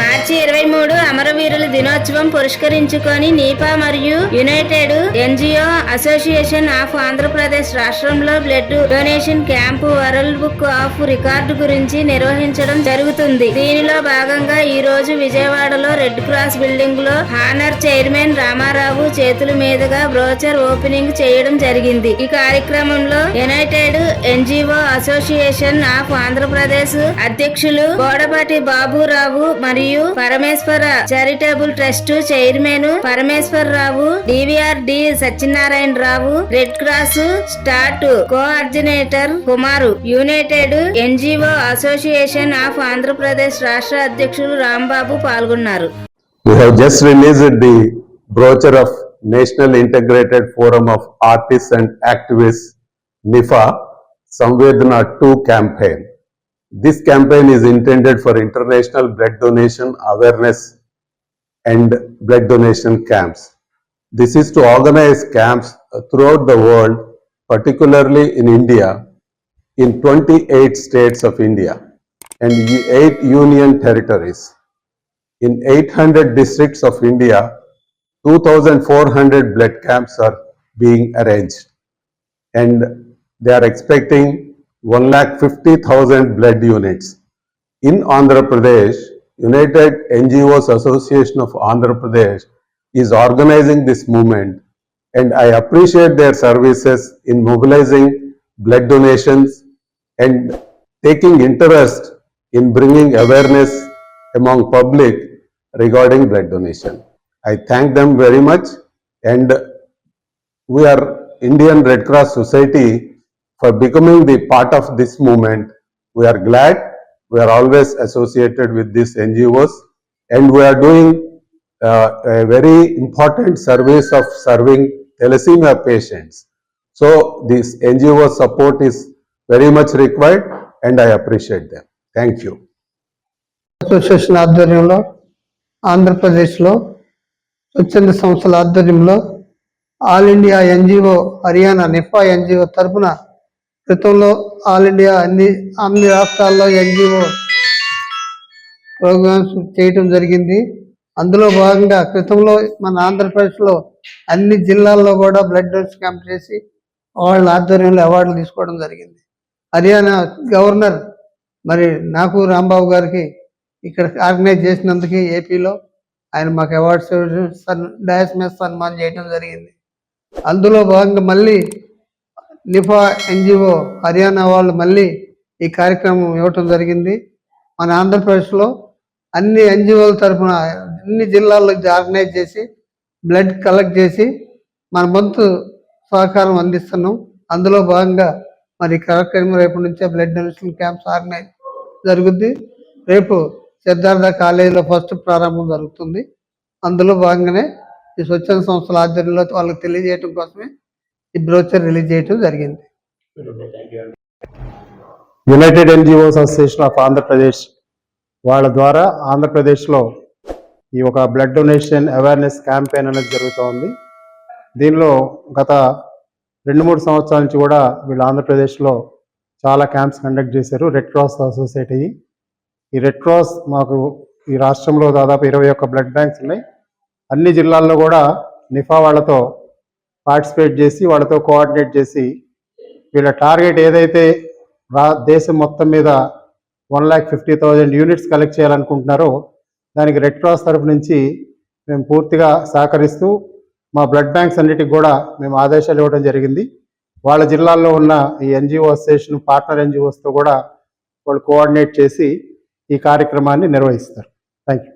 మార్చి ఇరవై మూడు అమరవీరుల దినోత్సవం పురస్కరించుకొని నీపా మరియు united NGO association of Andhra Pradesh రాష్ట్రంలో blood donation camp world book of record గురించి నిర్వహించడం జరుగుతుంది. దీనిలో భాగంగా ఈ రోజు విజయవాడలో రెడ్ క్రాస్ బిల్డింగ్లో హానర్ చైర్మన్ రామారావు చేతుల మీదుగా బ్రోచర్ ఓపెనింగ్ చేయడం జరిగింది. ఈ కార్యక్రమంలో united NGO association of Andhra Pradesh అధ్యక్షులు గోడపాటి బాబురావు మరియు మరియు Parameswara charitable trust chairman Parameswara Rao DVR D Satyanarayana Rao red cross start coordinator Kumar united NGO association of Andhra Pradesh రాష్ట్ర అధ్యక్షులు రాంబాబు పాల్గొన్నారు We have just released the brochure of National Integrated Forum of Artists and Activists, NIFA, Samvedana 2 campaign. This campaign is intended for international blood donation awareness and blood donation camps. This is to organize camps throughout the world, particularly in India, in 28 states of India and 8 union territories in 800 districts of India, 2,400 blood camps are being arranged. And they are expecting 1,50,000 blood units. In Andhra Pradesh, United NGOs Association of Andhra Pradesh is organizing this movement and I appreciate their services in mobilizing blood donations and taking interest in bringing awareness among public regarding blood donation. I thank them very much and we are Indian Red Cross Society for becoming the part of this movement. We are glad we are always associated with these NGOs and we are doing uh, a very important service of serving thalassemia patients. So this NGO support is very much required and I appreciate them. Thank you. Association ఆధ్వర్యంలో ఆంధ్రప్రదేశ్లో స్వచ్ఛంద సంస్థల ఆధ్వర్యంలో all India NGO Haryana నిఫా NGO తరపున క్రితంలో all India అన్ని అన్ని రాష్ట్రాల్లో ఎన్జిఓ ప్రోగ్రామ్స్ చేయటం జరిగింది. అందులో భాగంగా క్రితంలో మన ఆంధ్రప్రదేశ్లో అన్ని జిల్లాల్లో కూడా బ్లడ్ డొనేషన్ క్యాంప్ చేసి వాళ్ళ ఆధ్వర్యంలో అవార్డులు తీసుకోవడం జరిగింది. హర్యానా గవర్నర్ మరి నాకు రాంబాబు గారికి ఇక్కడ ఆర్గనైజ్ చేసినందుకు ఏపీలో ఆయన మాకు అవార్డ్స్ సన్ డయాస్ మీద సన్మానం చేయడం జరిగింది. అందులో భాగంగా మళ్ళీ నిఫా ఎన్జిఓ హర్యానా వాళ్ళు మళ్ళీ ఈ కార్యక్రమం ఇవ్వటం జరిగింది. మన ఆంధ్రప్రదేశ్లో అన్ని ఎన్జిఓల తరఫున అన్ని జిల్లాల్లో ఆర్గనైజ్ చేసి బ్లడ్ కలెక్ట్ చేసి మన వంతు సహకారం అందిస్తున్నాం. అందులో భాగంగా మరి కార్యక్రమం రేపు నుంచే బ్లడ్ డొనేషన్ క్యాంప్స్ ఆర్గనైజ్ జరుగుద్ది. రేపు సిద్ధార్థ కాలేజీలో ఫస్ట్ ప్రారంభం జరుగుతుంది. అందులో భాగంగానే ఈ స్వచ్ఛంద సంస్థల ఆధ్వర్యంలో వాళ్ళకి తెలియజేయడం కోసమే ఈ బ్రోచర్ రిలీజ్ చేయడం జరిగింది. United NGOs association of Andhra Pradesh వాళ్ళ ద్వారా ఆంధ్రప్రదేశ్లో ఈ ఒక బ్లడ్ డొనేషన్ అవేర్నెస్ క్యాంపెయిన్ అనేది జరుగుతూ ఉంది. దీనిలో గత రెండు మూడు సంవత్సరాల నుంచి కూడా వీళ్ళు ఆంధ్రప్రదేశ్లో చాలా క్యాంప్స్ కండక్ట్ చేశారు. రెడ్ క్రాస్ సొసైటీ ఈ రెడ్ క్రాస్ మాకు ఈ రాష్ట్రంలో దాదాపు ఇరవై ఒక్క బ్లడ్ బ్యాంక్స్ ఉన్నాయి. అన్ని జిల్లాల్లో కూడా నిఫా వాళ్ళతో పార్టిసిపేట్ చేసి వాళ్ళతో కోఆర్డినేట్ చేసి వీళ్ళ టార్గెట్ ఏదైతే రా దేశం మొత్తం మీద one lakh fifty thousand units collect చేయాలనుకుంటున్నారో దానికి రెడ్ క్రాస్ తరఫు నుంచి మేము పూర్తిగా సహకరిస్తూ మా బ్లడ్ బ్యాంక్స్ అన్నిటికి కూడా మేము ఆదేశాలు ఇవ్వడం జరిగింది. వాళ్ళ జిల్లాల్లో ఉన్న ఈ ఎన్జిఓ అసోసియేషన్ పార్ట్నర్ ఎన్జిఓస్తో కూడా వాళ్ళు కోఆర్డినేట్ చేసి ఈ కార్యక్రమాన్ని నిర్వహిస్తారు. Thank you